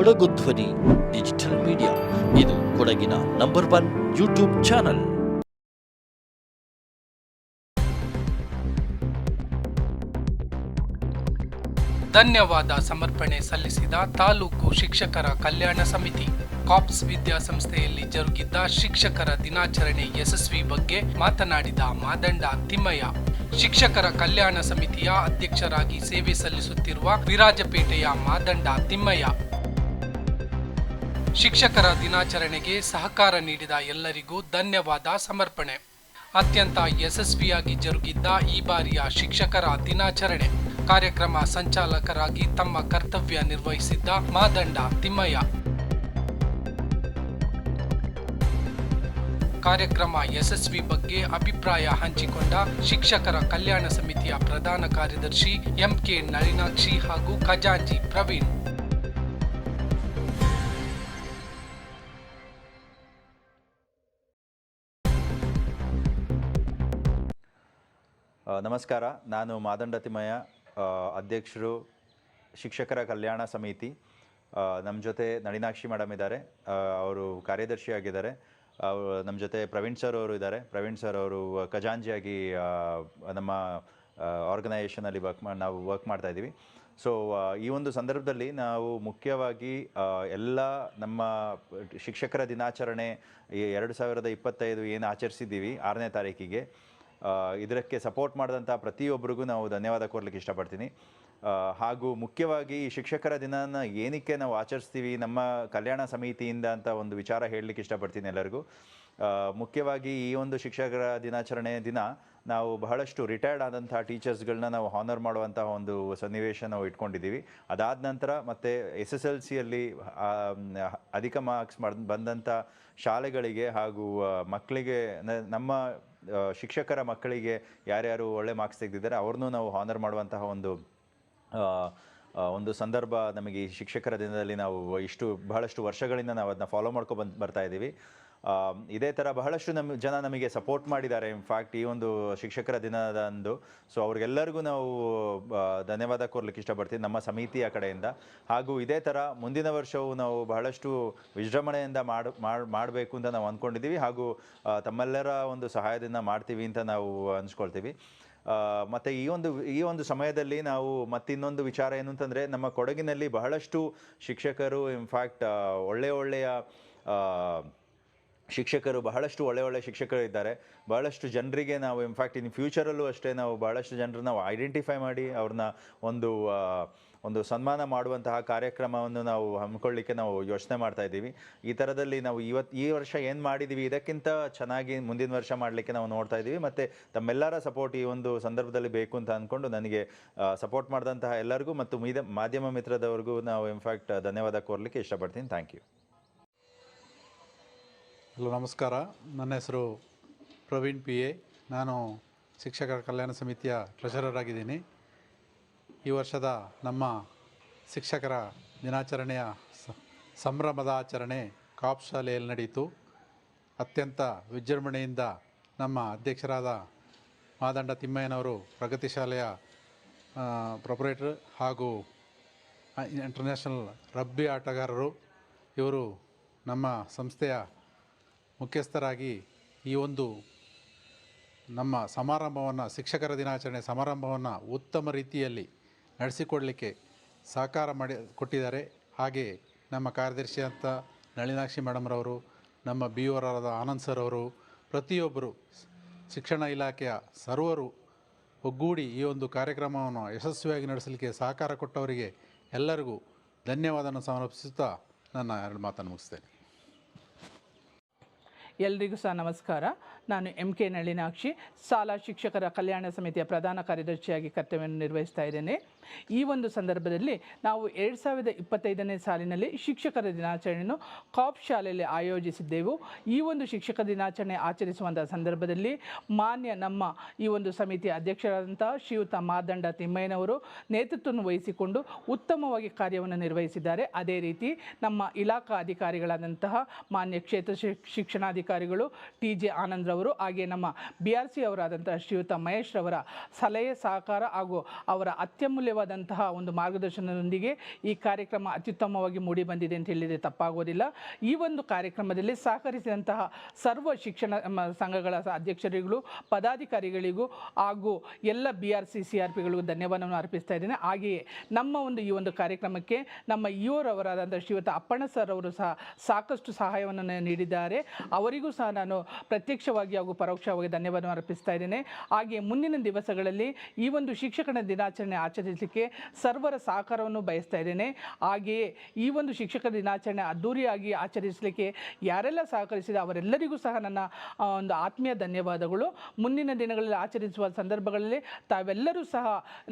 ಕೊಡಗು ಧ್ವನಿ, digital media. ಇದು ಕೊಡಗಿನ ನಂಬರ್ ಒನ್ ಯೂಟ್ಯೂಬ್ ಚಾನಲ್. ಧನ್ಯವಾದ ಸಮರ್ಪಣೆ ಸಲ್ಲಿಸಿದ ತಾಲೂಕು ಶಿಕ್ಷಕರ ಕಲ್ಯಾಣ ಸಮಿತಿ. ಕಾಪ್ಸ್ ವಿದ್ಯಾಸಂಸ್ಥೆಯಲ್ಲಿ ಜರುಗಿದ್ದ ಶಿಕ್ಷಕರ ದಿನಾಚರಣೆ ಯಶಸ್ವಿ ಬಗ್ಗೆ ಮಾತನಾಡಿದ ಮಾದಂಡ ತಿಮ್ಮಯ್ಯ. ಶಿಕ್ಷಕರ ಕಲ್ಯಾಣ ಸಮಿತಿಯ ಅಧ್ಯಕ್ಷರಾಗಿ ಸೇವೆ ಸಲ್ಲಿಸುತ್ತಿರುವ ವಿರಾಜಪೇಟೆಯ ಮಾದಂಡ ತಿಮ್ಮಯ್ಯ. ಶಿಕ್ಷಕರ ದಿನಾಚರಣೆಗೆ ಸಹಕಾರ ನೀಡಿದ ಎಲ್ಲರಿಗೂ ಧನ್ಯವಾದ ಸಮರ್ಪಣೆ. ಅತ್ಯಂತ ಯಶಸ್ವಿಯಾಗಿ ಜರುಗಿದ್ದ ಈ ಬಾರಿಯ ಶಿಕ್ಷಕರ ದಿನಾಚರಣೆ. ಕಾರ್ಯಕ್ರಮ ಸಂಚಾಲಕರಾಗಿ ತಮ್ಮ ಕರ್ತವ್ಯ ನಿರ್ವಹಿಸಿದ್ದ ಮಾದಂಡ ತಿಮ್ಮಯ್ಯ. ಕಾರ್ಯಕ್ರಮ ಯಶಸ್ವಿ ಬಗ್ಗೆ ಅಭಿಪ್ರಾಯ ಹಂಚಿಕೊಂಡ ಶಿಕ್ಷಕರ ಕಲ್ಯಾಣ ಸಮಿತಿಯ ಪ್ರಧಾನ ಕಾರ್ಯದರ್ಶಿ ಎಂಕೆ ನಳಿನಾಕ್ಷಿ ಹಾಗೂ ಖಜಾಂಜಿ ಪ್ರವೀಣ್. ನಮಸ್ಕಾರ. ನಾನು ಮಾದಂಡತಿಮಯ ಅಧ್ಯಕ್ಷರು, ಶಿಕ್ಷಕರ ಕಲ್ಯಾಣ ಸಮಿತಿ. ನಮ್ಮ ಜೊತೆ ನಳಿನಾಕ್ಷಿ ಮೇಡಮ್ ಇದ್ದಾರೆ. ಅವರು ಕಾರ್ಯದರ್ಶಿಯಾಗಿದ್ದಾರೆ ನಮ್ಮ ಜೊತೆ ಪ್ರವೀಣ್ ಸರ್ ಅವರು ಇದ್ದಾರೆ. ಪ್ರವೀಣ್ ಸರ್ ಅವರು ಖಜಾಂಜಿಯಾಗಿ ನಮ್ಮ ಆರ್ಗನೈಸೇಷನಲ್ಲಿ ವರ್ಕ್ ಮಾಡಿ ನಾವು ವರ್ಕ್ ಮಾಡ್ತಾ ಇದ್ದೀವಿ. ಸೊ ಈ ಒಂದು ಸಂದರ್ಭದಲ್ಲಿ ನಾವು ಮುಖ್ಯವಾಗಿ ಎಲ್ಲ ನಮ್ಮ ಶಿಕ್ಷಕರ ದಿನಾಚರಣೆ ಎರಡು ಸಾವಿರದ ಇಪ್ಪತ್ತೈದು ಏನು ಆಚರಿಸಿದ್ದೀವಿ, ಆರನೇ ತಾರೀಕಿಗೆ. ಇದಕ್ಕೆ ಸಪೋರ್ಟ್ ಮಾಡಿದಂಥ ಪ್ರತಿಯೊಬ್ಬರಿಗೂ ನಾವು ಧನ್ಯವಾದ ಕೋರ್ಲಿಕ್ಕೆ ಇಷ್ಟಪಡ್ತೀನಿ. ಹಾಗೂ ಮುಖ್ಯವಾಗಿ ಶಿಕ್ಷಕರ ದಿನನ ಏನಕ್ಕೆ ನಾವು ಆಚರಿಸ್ತೀವಿ, ನಮ್ಮ ಕಲ್ಯಾಣ ಸಮಿತಿಯಿಂದ ಅಂತ ಒಂದು ವಿಚಾರ ಹೇಳಲಿಕ್ಕೆ ಇಷ್ಟಪಡ್ತೀನಿ ಎಲ್ಲರಿಗೂ. ಮುಖ್ಯವಾಗಿ ಈ ಒಂದು ಶಿಕ್ಷಕರ ದಿನಾಚರಣೆ ದಿನ ನಾವು ಬಹಳಷ್ಟು ರಿಟೈರ್ಡ್ ಆದಂಥ ಟೀಚರ್ಸ್ಗಳನ್ನ ನಾವು ಹಾನರ್ ಮಾಡುವಂತಹ ಒಂದು ಸನ್ನಿವೇಶ ನಾವು ಇಟ್ಕೊಂಡಿದ್ದೀವಿ. ಅದಾದ ನಂತರ ಮತ್ತು ಎಸ್ ಎಸ್ ಎಲ್ ಸಿಯಲ್ಲಿ ಅಧಿಕ ಮಾರ್ಕ್ಸ್ ಬಂದಂಥ ಶಾಲೆಗಳಿಗೆ ಹಾಗೂ ಮಕ್ಕಳಿಗೆ ನಮ್ಮ ಶಿಕ್ಷಕರ ಮಕ್ಕಳಿಗೆ ಯಾರ್ಯಾರು ಒಳ್ಳೆ ಮಾರ್ಕ್ಸ್ ತೆಗೆದಿದ್ದಾರೆ, ಅವ್ರನ್ನೂ ನಾವು ಹಾನರ್ ಮಾಡುವಂತಹ ಒಂದು ಒಂದು ಸಂದರ್ಭ ನಮಗೆ ಈ ಶಿಕ್ಷಕರ ದಿನದಲ್ಲಿ ನಾವು ಇಷ್ಟು, ಬಹಳಷ್ಟು ವರ್ಷಗಳಿಂದ ನಾವು ಅದನ್ನ ಫಾಲೋ ಮಾಡ್ಕೊಂಡು ಬರ್ತಾ ಇದ್ದೀವಿ. ಇದೇ ಥರ ಬಹಳಷ್ಟು ನಮ್ಮ ಜನ ನಮಗೆ ಸಪೋರ್ಟ್ ಮಾಡಿದ್ದಾರೆ. ಇನ್ಫ್ಯಾಕ್ಟ್ ಈ ಒಂದು ಶಿಕ್ಷಕರ ದಿನದಂದು ಸೊ ಅವ್ರಿಗೆಲ್ಲರಿಗೂ ನಾವು ಧನ್ಯವಾದ ಕೊರ್ಲಿಕ್ಕೆ ಇಷ್ಟಪಡ್ತೀವಿ ನಮ್ಮ ಸಮಿತಿಯ ಕಡೆಯಿಂದ. ಹಾಗೂ ಇದೇ ಥರ ಮುಂದಿನ ವರ್ಷವೂ ನಾವು ಬಹಳಷ್ಟು ವಿಜೃಂಭಣೆಯಿಂದ ಮಾಡ್ ಮಾಡಬೇಕು ಅಂತ ನಾವು ಅಂದ್ಕೊಂಡಿದ್ದೀವಿ ಹಾಗೂ ತಮ್ಮೆಲ್ಲರ ಒಂದು ಸಹಾಯದಿಂದ ಮಾಡ್ತೀವಿ ಅಂತ ನಾವು ಅನ್ಸ್ಕೊಳ್ತೀವಿ. ಮತ್ತು ಈ ಒಂದು ಈ ಒಂದು ಸಮಯದಲ್ಲಿ ನಾವು ಮತ್ತಿನ್ನೊಂದು ವಿಚಾರ ಏನು ಅಂತಂದರೆ, ನಮ್ಮ ಕೊಡಗಿನಲ್ಲಿ ಬಹಳಷ್ಟು ಶಿಕ್ಷಕರು ಇನ್ಫ್ಯಾಕ್ಟ್ ಒಳ್ಳೆಯ ಒಳ್ಳೆಯ ಶಿಕ್ಷಕರು, ಬಹಳಷ್ಟು ಒಳ್ಳೆ ಒಳ್ಳೆ ಶಿಕ್ಷಕರು ಇದ್ದಾರೆ. ಬಹಳಷ್ಟು ಜನರಿಗೆ ನಾವು ಇನ್ಫ್ಯಾಕ್ಟ್ ಇನ್ ಫ್ಯೂಚರಲ್ಲೂ ಅಷ್ಟೇ ನಾವು ಬಹಳಷ್ಟು ಜನರನ್ನ ನಾವು ಐಡೆಂಟಿಫೈ ಮಾಡಿ ಅವ್ರನ್ನ ಒಂದು ಒಂದು ಸನ್ಮಾನ ಮಾಡುವಂತಹ ಕಾರ್ಯಕ್ರಮವನ್ನು ನಾವು ಹಮ್ಮಿಕೊಳ್ಳಿಕ್ಕೆ ನಾವು ಯೋಚನೆ ಮಾಡ್ತಾ ಇದ್ದೀವಿ. ಈ ಥರದಲ್ಲಿ ನಾವು ಇವತ್ತು ಈ ವರ್ಷ ಏನು ಮಾಡಿದ್ದೀವಿ ಇದಕ್ಕಿಂತ ಚೆನ್ನಾಗಿ ಮುಂದಿನ ವರ್ಷ ಮಾಡಲಿಕ್ಕೆ ನಾವು ನೋಡ್ತಾ ಇದ್ದೀವಿ. ಮತ್ತು ತಮ್ಮೆಲ್ಲರ ಸಪೋರ್ಟ್ ಈ ಒಂದು ಸಂದರ್ಭದಲ್ಲಿ ಬೇಕು ಅಂತ ಅಂದ್ಕೊಂಡು ನನಗೆ ಸಪೋರ್ಟ್ ಮಾಡಿದಂತಹ ಎಲ್ಲರಿಗೂ ಮತ್ತು ಮೀದ, ಮಾಧ್ಯಮ ಮಿತ್ರದವ್ರಿಗೂ ನಾವು ಇನ್ಫ್ಯಾಕ್ಟ್ ಧನ್ಯವಾದ ಕೋರ್ಲಿಕ್ಕೆ ಇಷ್ಟಪಡ್ತೀನಿ. ಥ್ಯಾಂಕ್ ಯು ಹಲೋ, ನಮಸ್ಕಾರ. ನನ್ನ ಹೆಸರು ಪ್ರವೀಣ್ ಪಿ ಎ. ನಾನು ಶಿಕ್ಷಕರ ಕಲ್ಯಾಣ ಸಮಿತಿಯ ಟ್ರೆಷರರ್ ಆಗಿದ್ದೀನಿ. ಈ ವರ್ಷದ ನಮ್ಮ ಶಿಕ್ಷಕರ ದಿನಾಚರಣೆಯ ಸಂಭ್ರಮದ ಆಚರಣೆ ಕಾಪ್ ಶಾಲೆಯಲ್ಲಿ ನಡೆಯಿತು. ಅತ್ಯಂತ ವಿಜೃಂಭಣೆಯಿಂದ ನಮ್ಮ ಅಧ್ಯಕ್ಷರಾದ ಮಾದಂಡ ತಿಮ್ಮಯ್ಯನವರು ಪ್ರಗತಿ ಶಾಲೆಯ ಪ್ರೊಪರೇಟರ್ ಹಾಗೂ ಇಂಟರ್ನ್ಯಾಷನಲ್ ರಬ್ಬಿ ಆಟಗಾರರು. ಇವರು ನಮ್ಮ ಸಂಸ್ಥೆಯ ಮುಖ್ಯಸ್ಥರಾಗಿ ಈ ಒಂದು ನಮ್ಮ ಸಮಾರಂಭವನ್ನು, ಶಿಕ್ಷಕರ ದಿನಾಚರಣೆ ಸಮಾರಂಭವನ್ನು ಉತ್ತಮ ರೀತಿಯಲ್ಲಿ ನಡೆಸಿಕೊಡಲಿಕ್ಕೆ ಸಹಕಾರ ಮಾಡಿ ಕೊಟ್ಟಿದ್ದಾರೆ. ಹಾಗೆ ನಮ್ಮ ಕಾರ್ಯದರ್ಶಿ ಅಂತ ನಳಿನಾಕ್ಷಿ ಮೇಡಮ್ರವರು ನಮ್ಮ ಬಿ ಅವರಾದ ಆನಂದ್ ಸರ್ ಅವರು, ಪ್ರತಿಯೊಬ್ಬರು ಶಿಕ್ಷಣ ಇಲಾಖೆಯ ಸರ್ವರು ಒಗ್ಗೂಡಿ ಈ ಒಂದು ಕಾರ್ಯಕ್ರಮವನ್ನು ಯಶಸ್ವಿಯಾಗಿ ನಡೆಸಲಿಕ್ಕೆ ಸಹಕಾರ ಕೊಟ್ಟವರಿಗೆ ಎಲ್ಲರಿಗೂ ಧನ್ಯವಾದವನ್ನು ಸಮರ್ಪಿಸುತ್ತಾ ನನ್ನ ಎರಡು ಮಾತನ್ನು ಮುಗಿಸ್ತೇನೆ. ಎಲ್ರಿಗೂ ಸಹ ನಮಸ್ಕಾರ. ನಾನು ಎಂ ಕೆ ನಳಿನಾಕ್ಷಿ, ಶಾಲಾ ಶಿಕ್ಷಕರ ಕಲ್ಯಾಣ ಸಮಿತಿಯ ಪ್ರಧಾನ ಕಾರ್ಯದರ್ಶಿಯಾಗಿ ಕರ್ತವ್ಯವನ್ನು ನಿರ್ವಹಿಸ್ತಾ ಇದ್ದೇನೆ. ಈ ಒಂದು ಸಂದರ್ಭದಲ್ಲಿ ನಾವು ಎರಡು ಸಾವಿರದ ಇಪ್ಪತ್ತೈದನೇ ಸಾಲಿನಲ್ಲಿ ಶಿಕ್ಷಕರ ದಿನಾಚರಣೆಯನ್ನು ಕಾಪ್ ಶಾಲೆಯಲ್ಲಿ ಆಯೋಜಿಸಿದ್ದೆವು. ಈ ಒಂದು ಶಿಕ್ಷಕ ದಿನಾಚರಣೆ ಆಚರಿಸುವಂಥ ಸಂದರ್ಭದಲ್ಲಿ ಮಾನ್ಯ ನಮ್ಮ ಈ ಒಂದು ಸಮಿತಿಯ ಅಧ್ಯಕ್ಷರಾದಂತಹ ಶ್ರೀಯುತ ಮಾದಂಡ ತಿಮ್ಮಯ್ಯನವರು ನೇತೃತ್ವವನ್ನು ವಹಿಸಿಕೊಂಡು ಉತ್ತಮವಾಗಿ ಕಾರ್ಯವನ್ನು ನಿರ್ವಹಿಸಿದ್ದಾರೆ. ಅದೇ ರೀತಿ ನಮ್ಮ ಇಲಾಖಾ ಅಧಿಕಾರಿಗಳಾದಂತಹ ಮಾನ್ಯ ಕ್ಷೇತ್ರ ಶಿಕ್ಷಣಾಧಿಕಾರಿಗಳು ಟಿ ಜೆ ಆನಂದ್ರವರು ರವರು ಹಾಗೆ ನಮ್ಮ ಬಿ ಆರ್ ಸಿ ಅವರಾದಂತಹ ಶ್ರೀಯುತ ಮಹೇಶ್ ರವರ ಸಲಹೆ ಸಹಕಾರ ಹಾಗೂ ಅವರ ಅತ್ಯಮೂಲ್ಯವಾದಂತಹ ಒಂದು ಮಾರ್ಗದರ್ಶನದೊಂದಿಗೆ ಈ ಕಾರ್ಯಕ್ರಮ ಅತ್ಯುತ್ತಮವಾಗಿ ಮೂಡಿ ಬಂದಿದೆ ಅಂತ ಹೇಳಿದರೆ ತಪ್ಪಾಗೋದಿಲ್ಲ. ಈ ಒಂದು ಕಾರ್ಯಕ್ರಮದಲ್ಲಿ ಸಹಕರಿಸಿದಂತಹ ಸರ್ವ ಶಿಕ್ಷಣ ಸಂಘಗಳ ಅಧ್ಯಕ್ಷರಿಗಳು, ಪದಾಧಿಕಾರಿಗಳಿಗೂ ಹಾಗೂ ಎಲ್ಲ B R C C R ಪಿಗಳಿಗೂ ಧನ್ಯವಾದವನ್ನು ಅರ್ಪಿಸ್ತಾ ಇದ್ದೇನೆ. ಹಾಗೆಯೇ ನಮ್ಮ ಒಂದು ಈ ಒಂದು ಕಾರ್ಯಕ್ರಮಕ್ಕೆ ನಮ್ಮ ಇವರವರಾದಂಥ ಶ್ರೀಯುತ ಅಪ್ಪಣ್ಣ ಸರ್ ಅವರು ಸಹ ಸಾಕಷ್ಟು ಸಹಾಯವನ್ನು ನೀಡಿದ್ದಾರೆ. ಅವರಿಗೂ ಸಹ ನಾನು ಪ್ರತ್ಯಕ್ಷವಾಗಿ ಹಾಗೂ ಪರೋಕ್ಷವಾಗಿ ಧನ್ಯವಾದವನ್ನು ಅರ್ಪಿಸ್ತಾ ಇದ್ದೇನೆ. ಹಾಗೆ ಮುಂದಿನ ದಿವಸಗಳಲ್ಲಿ ಈ ಒಂದು ಶಿಕ್ಷಕನ ದಿನಾಚರಣೆ ಆಚರಿಸಲಿಕ್ಕೆ ಸರ್ವರ ಸಹಕಾರವನ್ನು ಬಯಸ್ತಾ ಇದ್ದೇನೆ. ಹಾಗೆಯೇ ಈ ಒಂದು ಶಿಕ್ಷಕ ದಿನಾಚರಣೆ ಅದ್ಧೂರಿಯಾಗಿ ಆಚರಿಸಲಿಕ್ಕೆ ಯಾರೆಲ್ಲ ಸಹಕರಿಸಿದ ಅವರೆಲ್ಲರಿಗೂ ಸಹ ನನ್ನ ಒಂದು ಆತ್ಮೀಯ ಧನ್ಯವಾದಗಳು. ಮುಂದಿನ ದಿನಗಳಲ್ಲಿ ಆಚರಿಸುವ ಸಂದರ್ಭಗಳಲ್ಲಿ ತಾವೆಲ್ಲರೂ ಸಹ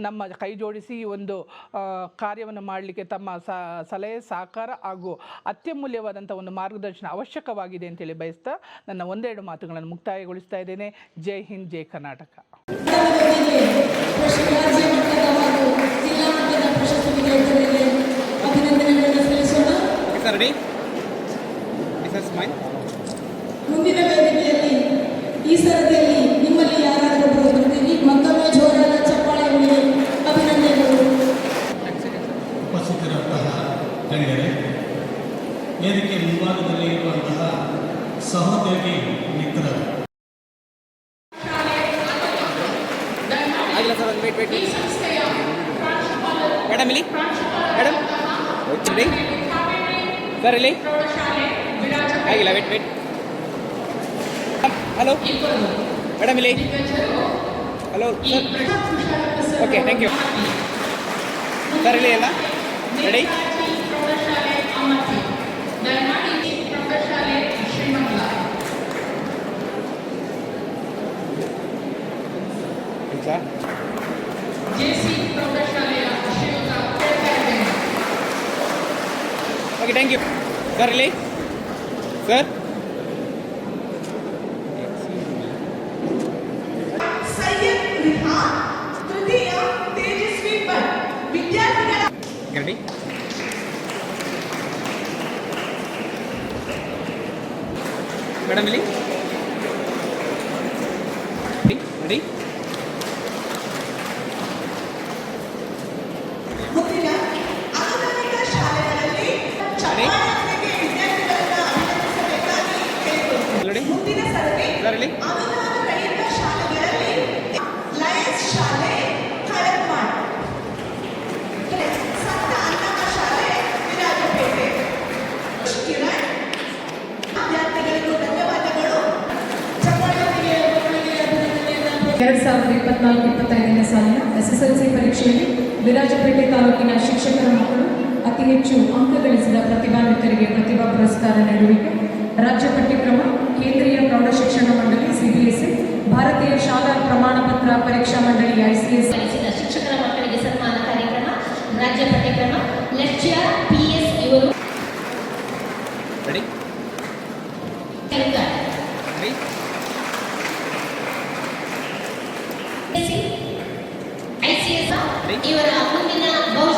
ನಮ್ಮ ಕೈ ಜೋಡಿಸಿ ಈ ಒಂದು ಕಾರ್ಯವನ್ನು ಮಾಡಲಿಕ್ಕೆ ತಮ್ಮ ಸಲಹೆ ಸಹಕಾರ ಹಾಗೂ ಅತ್ಯಮೂಲ್ಯವಾದಂಥ ಒಂದು ಮಾರ್ಗದರ್ಶನ ಅವಶ್ಯಕವಾಗಿದೆ ಅಂತೇಳಿ ಬಯಸ್ತಾ ನನ್ನ ಒಂದೆರಡು ಮಾತುಗಳನ್ನು ಮುಕ್ತಾಯಗೊಳಿಸ್ತಾ ಇದ್ದೇನೆ. ಜೈ ಹಿಂದ್, ಜೈ Karnataka. Is that ready? Is that ಮುಂದಿನ ವೇದಿಕೆಯಲ್ಲಿ ಈ ಸರದಿಯಲ್ಲಿ ನಿಮ್ಮಲ್ಲಿ ಯಾರಾದರೂ ಮತ್ತೊಮ್ಮೆ ಜೋರಾದ ಚಪ್ಪಾಳೆ ಅಭಿನಂದನೆಗಳು. ಉಪಸ್ಥಿತರಂತಹ ಗಣ್ಯರೇ ವೇದಿಕೆ ಮುಂಭಾಗದಲ್ಲಿ ಇರುವಂತಹ ಸಹೋದ್ಯೋಗಿ ಮಿತ್ರರು ಆಗಿಲ್ಲ ಸರ್ ಒಂದು ವೇಟ್ ವೇಟ್ ಮೇಡಮ್ ಇಲ್ಲಿ ಮೇಡಮ್ ರೆಡಿ ಇಲ್ಲಿ ಆಗಿಲ್ಲ ವೆಟ್ ವೆಟ್ ಹಲೋ ಮೇಡಮ್ ಇಲ್ಲಿ. Hello sir okay thank you sir ಇಲ್ಲಿ ಎಲ್ಲ ready okay thank you sir ಇಲ್ಲಿ ಸರ್ ಸೈಯದ್ ರಿಹಾನ್ ತೃತೀಯ ತೇಜಸ್ವಿ ಭಟ್ ವಿದ್ಯಾರ್ಥಿಗಳ ರೆಡಿ ಮೇಡಮ್ ಇಲ್ಲಿ ರೆಡಿ ಅಭಿನಂದನೆಯನ್ನು ಎರಡು ಸಾವಿರದ ಇಪ್ಪತ್ನಾಲ್ಕು ಇಪ್ಪತ್ತೈದನೇ ಸಾಲಿನ ಎಸ್ಎಸ್ಎಲ್ಸಿ ಪರೀಕ್ಷೆಯಲ್ಲಿ ವಿರಾಜಪೇಟೆ ತಾಲೂಕಿನ ಶಿಕ್ಷಕರ ಮಕ್ಕಳು ಅತಿ ಹೆಚ್ಚು ಅಂಕ ಗಳಿಸಿದ ಪ್ರತಿಭಾನ್ವಿತರಿಗೆ ಪ್ರತಿಭಾ ಪುರಸ್ಕಾರ ನೀಡುವಿಕೆ. ರಾಜ್ಯ ಪಠ್ಯಕ್ರಮ ಕೇಂದ್ರೀಯ ಪ್ರೌಢಶಿಕ್ಷಣ ಮಂಡಳಿ ಸಿಬಿಎಸ್ಇ ಭಾರತೀಯ ಶಾಲಾ ಪ್ರಮಾಣ ಪತ್ರ ಪರೀಕ್ಷಾ ಮಂಡಳಿ ಐಸಿಎಸ್ ಶಿಕ್ಷಕರ ಮಕ್ಕಳಿಗೆ ಸನ್ಮಾನ ಕಾರ್ಯಕ್ರಮ ರಾಜ್ಯ ಪಠ್ಯಕ್ರಮ ಲೆಕ್ಚರ್ ಪಿಎಸ್ ಇವರು. ಇವರ ಮುಂದಿನ ಭವಿಷ್ಯ